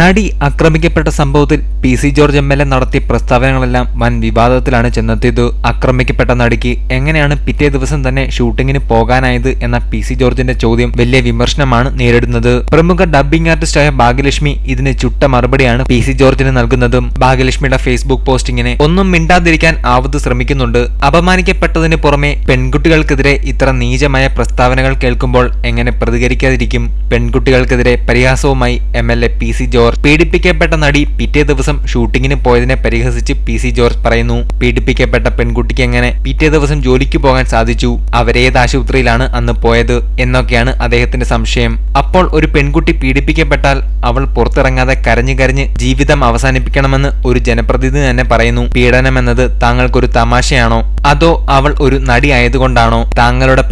നടി ആക്രമിക്കപ്പെട്ട സംഭവത്തിൽ P C George M L A നടത്തിയ പ്രസ്താവനകളെല്ലാം വൻ വിവാദത്തിലാണ് ചെന്നെത്തിയത്. ആക്രമിക്കപ്പെട്ട നടിക്ക് എങ്ങനെയാണ് പിറ്റേ ദിവസം തന്നെ ഷൂട്ടിങ്ങിന് പോകാനായത് എന്ന പി സി ജോർജിന്റെ ചോദ്യം വലിയ വിമർശനമാണ് നേരിടുന്നത്. പ്രമുഖ ഡബ്ബിംഗ് ആർട്ടിസ്റ്റായ ഭാഗ്യലക്ഷ്മി ഇതിന് ചുട്ട മറുപടിയാണ് പി സി ജോർജിന് നൽകുന്നതും. ഭാഗ്യലക്ഷ്മിയുടെ ഫേസ്ബുക്ക് പോസ്റ്റിങ്ങിനെ ഒന്നും മിണ്ടാതിരിക്കാൻ ആവത് ശ്രമിക്കുന്നുണ്ട്. അപമാനിക്കപ്പെട്ടതിന് പുറമെ പെൺകുട്ടികൾക്കെതിരെ ഇത്ര നീചമായ പ്രസ്താവനകൾ കേൾക്കുമ്പോൾ എങ്ങനെ പ്രതികരിക്കാതിരിക്കും? പെൺകുട്ടികൾക്കെതിരെ പരിഹാസവുമായി M L A P C George പീഡിപ്പിക്കപ്പെട്ട നടി പിറ്റേ ദിവസം ഷൂട്ടിങ്ങിന് പോയതിനെ പരിഹസിച്ച് പി സി ജോർജ് പറയുന്നു പീഡിപ്പിക്കപ്പെട്ട പെൺകുട്ടിക്ക് എങ്ങനെ പിറ്റേ ദിവസം ജോലിക്ക് പോകാൻ സാധിച്ചു? അവരേത് ആശുപത്രിയിലാണ് അന്ന് പോയത്? എന്നൊക്കെയാണ് അദ്ദേഹത്തിന്റെ സംശയം. അപ്പോൾ ഒരു പെൺകുട്ടി പീഡിപ്പിക്കപ്പെട്ടാൽ അവൾ പുറത്തിറങ്ങാതെ കരഞ്ഞു കരഞ്ഞ് ജീവിതം അവസാനിപ്പിക്കണമെന്ന് ഒരു ജനപ്രതിനിധി തന്നെ പറയുന്നു. പീഡനം എന്നത് താങ്കൾക്കൊരു തമാശയാണോ? അതോ അവൾ ഒരു നടി ആയതുകൊണ്ടാണോ? താങ്കളുടെ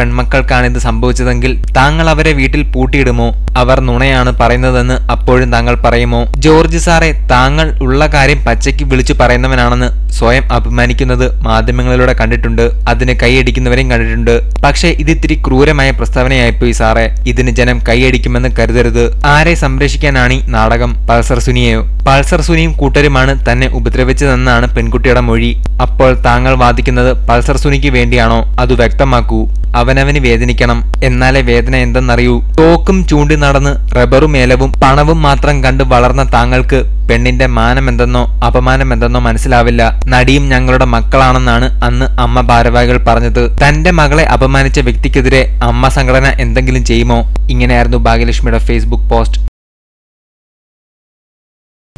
ഇത് സംഭവിച്ചതെങ്കിൽ താങ്കൾ അവരെ വീട്ടിൽ പൂട്ടിയിടുമോ? അവർ നുണയാണ് പറയുന്നതെന്ന് അപ്പോഴും താങ്കൾ പറയുമോ ജോർജ് സാറെ താങ്കൾ ഉള്ള കാര്യം പച്ചയ്ക്ക് വിളിച്ചു പറയുന്നവനാണെന്ന് സ്വയം അഭിമാനിക്കുന്നത് മാധ്യമങ്ങളിലൂടെ കണ്ടിട്ടുണ്ട്. അതിന് കൈയടിക്കുന്നവരെയും കണ്ടിട്ടുണ്ട്. പക്ഷേ ഇത് ഇത്തിരി ക്രൂരമായ പ്രസ്താവനയായിപ്പോയി സാറേ. ഇതിന് ജനം കൈയടിക്കുമെന്ന് കരുതരുത്. ആരെ സംരക്ഷിക്കാനാണ് ഈ നാടകം? പൾസർ സുനിയെയോ? പൾസർ സുനിയും കൂട്ടരുമാണ് തന്നെ ഉപദ്രവിച്ചതെന്നാണ് പെൺകുട്ടിയുടെ മൊഴി. അപ്പോൾ താങ്കൾ വാദിക്കുന്നത് പൾസർ സുനിക്ക് വേണ്ടിയാണോ? അത് വ്യക്തമാക്കൂ. അവനവന് വേദനിക്കണം. എന്നാലേ വേദന എന്തെന്നറിയൂ. തോക്കും ചൂണ്ടി നടന്ന് റബ്ബറും ഏലവും പണവും മാത്രം കണ്ട് വളർന്ന താങ്കൾക്ക് പെണ്ണിന്റെ മാനം എന്തെന്നോ അപമാനം എന്തെന്നോ മനസ്സിലാവില്ല. നടിയും ഞങ്ങളുടെ മക്കളാണെന്നാണ് അന്ന് അമ്മ ഭാരവാഹികൾ പറഞ്ഞത്. തന്റെ മകളെ അപമാനിച്ച വ്യക്തിക്കെതിരെ അമ്മ സംഘടന എന്തെങ്കിലും ചെയ്യുമോ? ഇങ്ങനെയായിരുന്നു ഭാഗ്യലക്ഷ്മിയുടെ ഫേസ്ബുക്ക് പോസ്റ്റ്.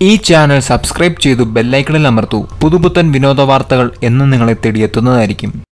ഈ ചാനൽ സബ്സ്ക്രൈബ് ചെയ്തു ബെല്ലൈക്കണിൽ അമർത്തു. പുതുപുത്തൻ വിനോദ വാർത്തകൾ എന്നും നിങ്ങളെ തേടിയെത്തുന്നതായിരിക്കും.